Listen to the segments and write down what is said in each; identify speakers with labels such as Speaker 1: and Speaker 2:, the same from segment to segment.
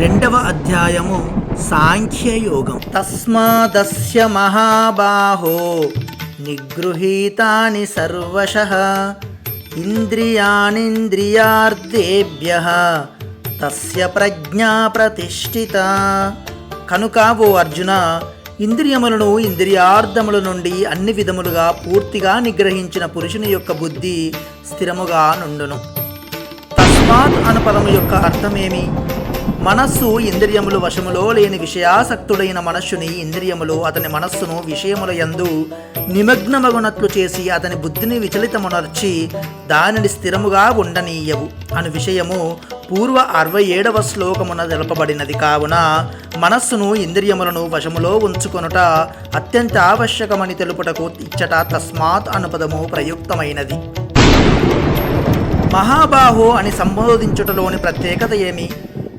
Speaker 1: రెండవ అధ్యాయము సాంఖ్యయోగం తస్మాదస్య మహాబాహో నిగృహీతాని సర్వశ ఇంద్రియాణింద్రియార్దేభ్య తస్య ప్రజ్ఞా ప్రతిష్ఠిత. కనుక ఓ అర్జున ఇంద్రియములను ఇంద్రియార్థముల నుండి అన్ని విధములుగా పూర్తిగా నిగ్రహించిన పురుషుని యొక్క బుద్ధి స్థిరముగా నుండును. తస్మాత్ అను పదము యొక్క అర్థమేమి? మనస్సు ఇంద్రియములు వశములో లేని విషయాసక్తుడైన మనస్సుని ఇంద్రియములు అతని మనస్సును విషయముల యందు నిమగ్నమగునట్లు చేసి అతని బుద్ధిని విచలితమునర్చి దానిని స్థిరముగా ఉండనీయవు. అను విషయము పూర్వ అరవై ఏడవ శ్లోకమున తెలపబడినది. కావున మనస్సును ఇంద్రియములను వశములో ఉంచుకొనుట అత్యంత ఆవశ్యకమని తెలుపుటకు ఇచ్చట తస్మాత్ అనుపదము ప్రయుక్తమైనది. మహాబాహో అని సంబోధించుటలోని ప్రత్యేకత ఏమి?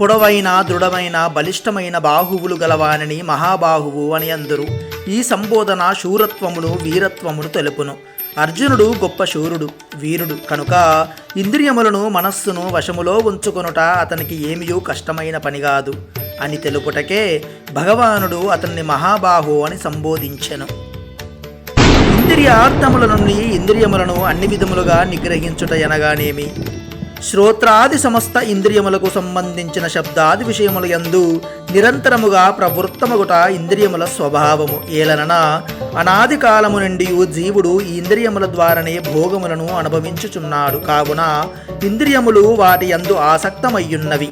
Speaker 1: పొడవైన దృఢమైన బలిష్టమైన బాహువులు గలవానని మహాబాహువు అని అందరు. ఈ సంబోధన శూరత్వమును వీరత్వమును తెలుపును. అర్జునుడు గొప్ప శూరుడు వీరుడు. కనుక ఇంద్రియములను మనస్సును వశములో ఉంచుకొనుట అతనికి ఏమియూ కష్టమైన పని కాదు అని తెలుపుటకే భగవానుడు అతన్ని మహాబాహు అని సంబోధించెను. ఇంద్రియార్థముల నుండి ఇంద్రియములను అన్ని విధములుగా నిగ్రహించుట ఎనగానేమి? శ్రోత్రాది సమస్త ఇంద్రియములకు సంబంధించిన శబ్దాది విషయముల యందు నిరంతరముగా ప్రవృత్తమగుట ఇంద్రియముల స్వభావము. ఏలననా అనాది కాలము నుండి జీవుడు ఈ ఇంద్రియముల ద్వారానే భోగములను అనుభవించుచున్నాడు. కావున ఇంద్రియములు వాటి యందు ఆసక్తమయ్యున్నవి.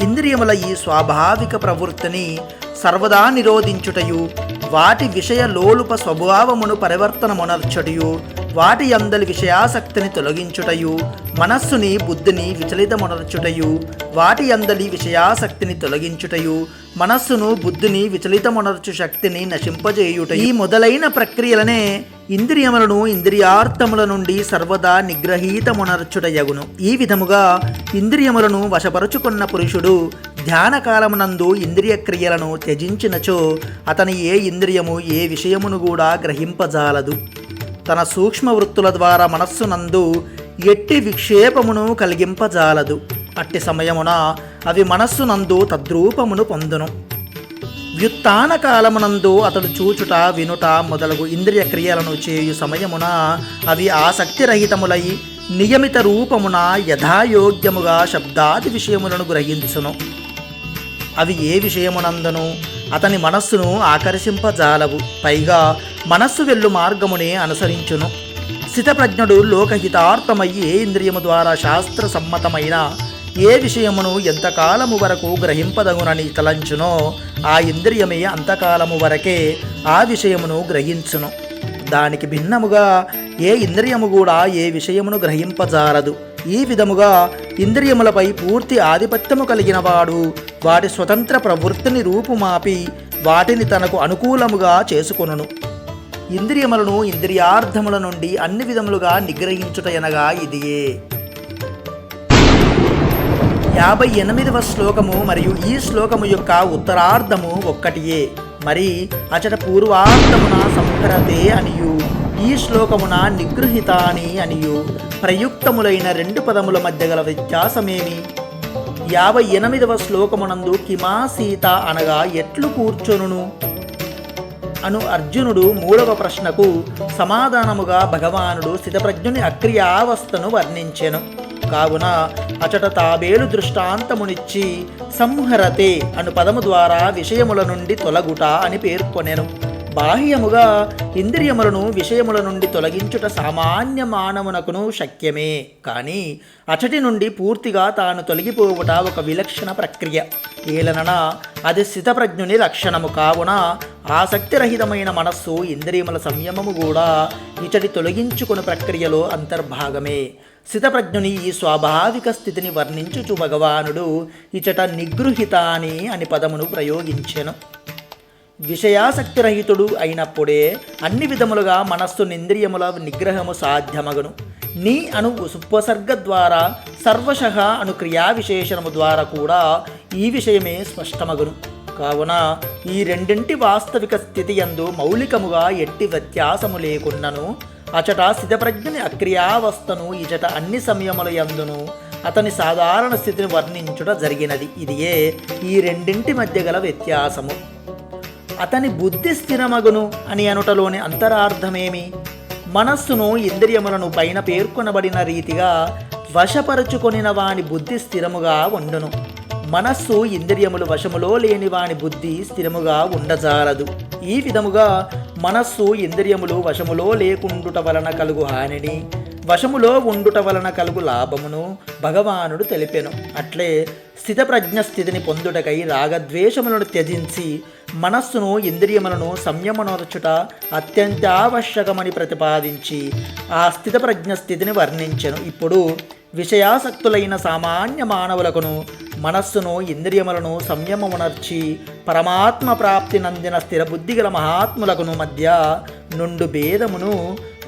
Speaker 1: ఇంద్రియముల ఈ స్వాభావిక ప్రవృత్తిని సర్వదా నిరోధించుటయు వాటి విషయ లోలుప స్వభావమును పరివర్తనమునర్చటయు వాటి అందలి విషయాసక్తిని తొలగించుటయు మనస్సుని బుద్ధిని విచలితమునర్చుటయు వాటి అందలి విషయాసక్తిని తొలగించుటయు మనస్సును బుద్ధిని విచలితమునర్చు శక్తిని నశింపజేయుట ఈ మొదలైన ప్రక్రియలనే ఇంద్రియములను ఇంద్రియార్థముల నుండి సర్వదా నిగ్రహీతమునర్చుటయగును. ఈ విధముగా ఇంద్రియములను వశపరుచుకున్న పురుషుడు ధ్యాన కాలమునందు ఇంద్రియ క్రియలను త్యజించినచో అతని ఏ ఇంద్రియము ఏ విషయమును కూడా గ్రహింపజాలదు. తన సూక్ష్మ వృత్తుల ద్వారా మనస్సునందు ఎట్టి విక్షేపమును కలిగింపజాలదు. అట్టి సమయమున అవి మనస్సునందు తద్రూపమును పొందును. వ్యుత్న కాలమునందు అతడు చూచుట వినుట మొదలగు ఇంద్రియ క్రియలను చేయు సమయమున అవి ఆసక్తిరహితములై నియమిత రూపమున యథాయోగ్యముగా శబ్దాది విషయములను గ్రహించును. అవి ఏ విషయమునందును అతని మనస్సును ఆకర్షింపజాలవు. పైగా మనస్సు వెళ్ళు మార్గమునే అనుసరించును. స్థితప్రజ్ఞుడు లోకహితార్థమై ఏ ఇంద్రియము ద్వారా శాస్త్ర సమ్మతమైన ఏ విషయమును ఎంతకాలము వరకు గ్రహింపదగునని తలంచునో ఆ ఇంద్రియమే అంతకాలము వరకే ఆ విషయమును గ్రహించును. దానికి భిన్నముగా ఏ ఇంద్రియము కూడా ఏ విషయమును గ్రహింపజారదు. ఈ విధముగా ఇంద్రియములపై పూర్తి ఆధిపత్యము కలిగిన వాడు వాటి స్వతంత్ర ప్రవృత్తిని రూపుమాపి వాటిని తనకు అనుకూలముగా చేసుకొనును. ఇంద్రియములను ఇంద్రియార్థముల నుండి అన్ని విధములుగా నిగ్రహించుట ఎనగా ఇదియే యాభై ఎనిమిదవ శ్లోకము మరియు ఈ శ్లోకము యొక్క ఉత్తరార్ధము ఒక్కటియే. మరి అచట పూర్వార్ధమున సంహరతే అనియు ఈ శ్లోకమున నిగృహితాని అనియు ప్రయుక్తములైన రెండు పదముల మధ్య గల వ్యత్యాసమేమి? యాభై ఎనిమిదవ శ్లోకమునందు కిమా సీత అనగా ఎట్లు కూర్చొనును? అను అర్జునుడు మూడవ ప్రశ్నకు సమాధానముగా భగవానుడు స్థితప్రజ్ఞుని అక్రియావస్థను వర్ణించెను. కావున అచట తాబేలు దృష్టాంతమునిచ్చి సంహరతే అను పదము ద్వారా విషయముల నుండి తొలగుట అని పేర్కొనెను. బాహ్యముగా ఇంద్రియములను విషయముల నుండి తొలగించుట సామాన్య మానవునకును శక్యమే. కానీ అచటి నుండి పూర్తిగా తాను తొలగిపోవుట ఒక విలక్షణ ప్రక్రియ. ఏలనన అది స్థితప్రజ్ఞుని లక్షణము. కావున ఆసక్తిరహితమైన మనస్సు ఇంద్రియముల సంయమము కూడా ఇచటి తొలగించుకుని ప్రక్రియలో అంతర్భాగమే. స్థితప్రజ్ఞుని ఈ స్వాభావిక స్థితిని వర్ణించుచు భగవానుడు ఇచట నిగృహితాని అని పదమును ప్రయోగించెను. విషయాసక్తిరహితుడు అయినప్పుడే అన్ని విధములుగా మనస్సు నింద్రియముల నిగ్రహము సాధ్యమగును. నీ అను ఉపసర్గ ద్వారా సర్వశః అను క్రియా విశేషణము ద్వారా కూడా ఈ విషయమే స్పష్టమగును. కావున ఈ రెండింటి వాస్తవిక స్థితి యందు మౌలికముగా ఎట్టి వ్యత్యాసము లేకున్నను అచట స్థితప్రజ్ఞని అక్రియావస్థను ఇచట అన్ని సమయముల యందును అతని సాధారణ స్థితిని వర్ణించుట జరిగినది. ఇదియే ఈ రెండింటి మధ్య గల వ్యత్యాసము. అతని బుద్ధి స్థిరమగును అని అనుటలోని అంతరార్థమేమి? మనస్సును ఇంద్రియములను పైన పేర్కొనబడిన రీతిగా వశపరుచుకొనిన వాని బుద్ధి స్థిరముగా ఉండును. మనస్సు ఇంద్రియములు వశములో లేని వాని బుద్ధి స్థిరముగా ఉండజాలదు. ఈ విధముగా మనస్సు ఇంద్రియములు వశములో లేకుండుట వలన కలుగు హానిని వశములో ఉండుట వలన కలుగు లాభమును భగవానుడు తెలిపెను. అట్లే స్థితప్రజ్ఞ స్థితిని పొందుటకై రాగద్వేషములను త్యజించి మనస్సును ఇంద్రియములను సంయమనర్చుట అత్యంత ఆవశ్యకమని ప్రతిపాదించి ఆ స్థితప్రజ్ఞ స్థితిని వర్ణించను. ఇప్పుడు విషయాసక్తులైన సామాన్య మానవులకును మనస్సును ఇంద్రియములను సంయమమునర్చి పరమాత్మ ప్రాప్తి నందిన స్థిరబుద్ధి గల మహాత్ములకును మధ్య నుండు భేదమును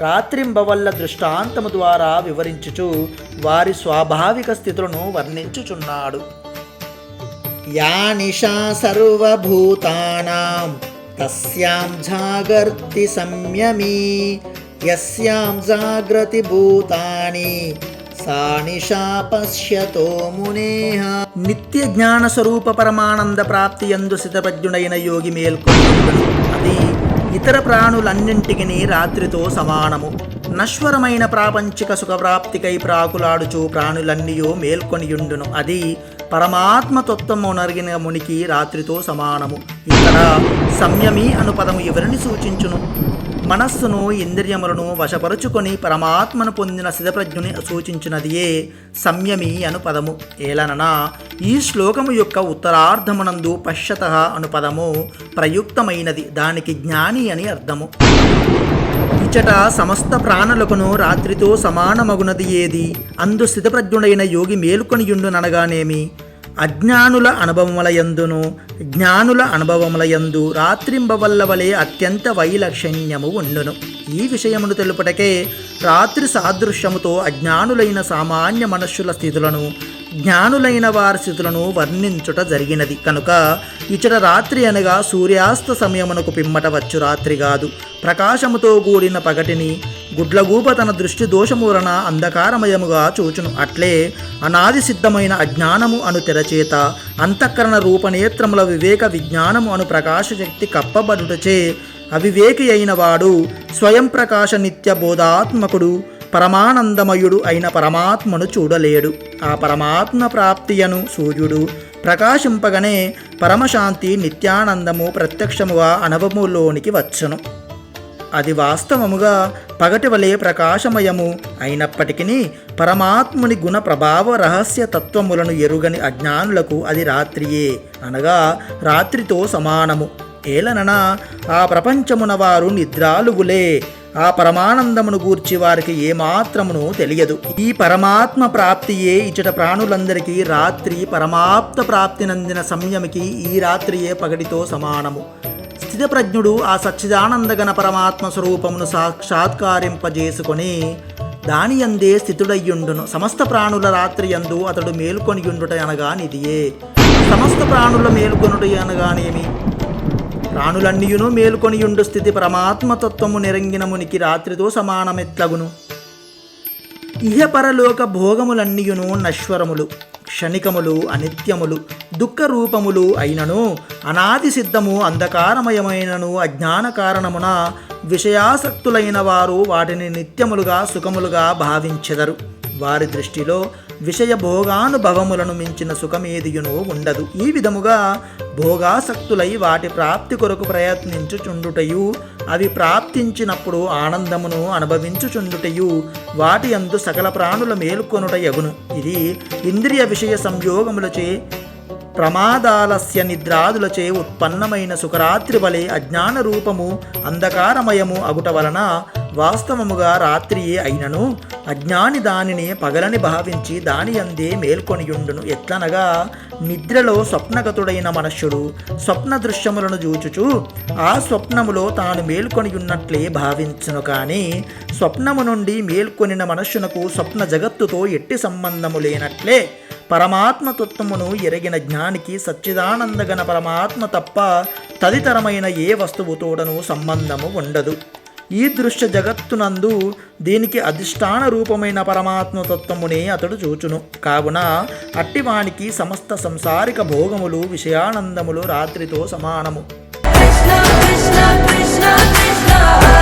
Speaker 1: రాత్రింబవల్ల దృష్టాంతము ద్వారా వివరించుచు వారి స్వాభావిక స్థితులను వర్ణించుచున్నాడు. या निशा సర్వభూతానాం తస్యాం जागर्ति సంయమీ యస్యాం జాగ్రతి భూతాని సా పశ్యతో మునేహ నిత్య జ్ఞాన స్వరూప పరమానంద ప్రాప్తి ఎందు సితపజ్ఞుడైన యోగి మేల్కొంటున్నాడు. అది ఇతర ప్రాణులన్నింటికి రాత్రితో సమానము. నశ్వరమైన ప్రాపంచిక సుఖప్రాప్తికై ప్రాకులాడుచు ప్రాణులన్నీయో మేల్కొనియుండును. అది పరమాత్మ తత్వము నరిగిన మునికి రాత్రితో సమానము. ఇక్కడ సంయమి అను పదము ఎవరిని సూచించును? మనస్సును ఇంద్రియములను వశపరుచుకొని పరమాత్మను పొందిన సిద్ధప్రజ్ఞుని సూచించినదియే సంయమి అను పదము. ఏలననా ఈ శ్లోకము యొక్క ఉత్తరార్ధమునందు పశ్యత అను పదము ప్రయుక్తమైనది. దానికి జ్ఞాని అని అర్థము. ఇచ్చట సమస్త ప్రాణులకును రాత్రితో సమానమగునది ఏది? అందు స్థితప్రజ్ఞుడైన యోగి మేలుకొనియుండుననగానేమి? అజ్ఞానుల అనుభవముల యందును జ్ఞానుల అనుభవముల యందు రాత్రింబవల్ల వలె అత్యంత వైలక్షణ్యము ఉండును. ఈ విషయమును తెలుపుటకే రాత్రి సాదృశ్యముతో అజ్ఞానులైన సామాన్య మనుష్యుల స్థితులను జ్ఞానులైన వారి స్థితులను వర్ణించుట జరిగినది. కనుక ఇచ్చట రాత్రి అనగా సూర్యాస్త సమయమునకు పిమ్మట వచ్చు రాత్రి కాదు. ప్రకాశముతో కూడిన పగటిని గుడ్లగూప తన దృష్టి దోషమూలన అంధకారమయముగా చూచును. అట్లే అనాది సిద్ధమైన అజ్ఞానము అను తెరచేత అంతఃకరణ రూపనేత్రముల వివేక విజ్ఞానము అను ప్రకాశశక్తి కప్పబడుటచే అవివేకి అయిన వాడు స్వయం ప్రకాశ నిత్య బోధాత్మకుడు పరమానందమయుడు అయిన పరమాత్మను చూడలేడు. ఆ పరమాత్మ ప్రాప్తియను సూర్యుడు ప్రకాశింపగనే పరమశాంతి నిత్యానందము ప్రత్యక్షముగా అనుభవములోనికి వచ్చును. అది వాస్తవముగా పగటి వలె ప్రకాశమయము అయినప్పటికీ పరమాత్ముని గుణ ప్రభావ రహస్య తత్వములను ఎరుగని అజ్ఞానులకు అది రాత్రియే అనగా రాత్రితో సమానము. ఏలనన? ఆ ప్రపంచమున వారు నిద్రాలుగులే. ఆ పరమానందమును గూర్చి వారికి ఏమాత్రమును తెలియదు. ఈ పరమాత్మ ప్రాప్తియే ఇచ్చట ప్రాణులందరికీ రాత్రి పరమాప్త ప్రాప్తి నందిన సంయమికి ఈ రాత్రియే పగటితో సమానము. స్థితప్రజ్ఞుడు ఆ సచ్చిదానందగణ పరమాత్మ స్వరూపమును సాక్షాత్కారింపజేసుకొని దాని అందే స్థితుడయ్యుండును. సమస్త ప్రాణుల రాత్రి యందు అతడు మేల్కొనియుండుట అనగా నిదియే సమస్త ప్రాణుల మేల్కొనుట అనగానేమి? ప్రాణులన్నీయును మేలుకొనియుండు స్థితి పరమాత్మతత్వము నిరంగిన మునికి రాత్రితో సమానమెట్లగును. ఇహపరలోక భోగములన్నీయును నశ్వరములు క్షణికములు అనిత్యములు దుఃఖ రూపములు అయినను అనాది సిద్ధము అంధకారమయమైనను అజ్ఞాన కారణమున విషయాసక్తులైన వారు వాటిని నిత్యములుగా సుఖములుగా భావించెదరు. వారి దృష్టిలో విషయ భోగానుభవములను మించిన సుఖమేదియును ఉండదు. ఈ విధముగా భోగాసక్తులై వాటి ప్రాప్తి కొరకు ప్రయత్నించుచుండుటయు అవి ప్రాప్తించినప్పుడు ఆనందమును అనుభవించుచుండుటయు వాటి అందు సకల ప్రాణుల మేలుకొనుట ఎగును ఇది ఇంద్రియ విషయ సంయోగములచే ప్రమాదాలస్య నిద్రాదులచే ఉత్పన్నమైన సుఖరాత్రి వలె అజ్ఞాన రూపము అంధకారమయము అగుట వలన వాస్తవముగా రాత్రియే అయినను. అజ్ఞాని దానిని పగలని భావించి దాని అందే మేల్కొనియుండును ఎట్లనగా? నిద్రలో స్వప్నగతుడైన మనుష్యుడు స్వప్న దృశ్యములను చూచుచు ఆ స్వప్నములో తాను మేల్కొనియున్నట్లే భావించును కానీ స్వప్నము నుండి మేల్కొనిన మనుష్యునకు స్వప్న జగత్తుతో ఎట్టి సంబంధము లేనట్లే. పరమాత్మ తత్వమును ఎరిగిన జ్ఞానికి సచ్చిదానందగన పరమాత్మ తప్ప తదితరమైన ఏ వస్తువుతోడను సంబంధము ఉండదు. ఈ దృశ్య జగత్తునందు దీనికి అధిష్టాన రూపమైన పరమాత్మతత్వమునే అతడు చూచును. కావున అట్టివానికి సమస్త సంసారిక భోగములు విషయానందములు రాత్రితో సమానము. కృష్ణ కృష్ణ కృష్ణ కృష్ణ.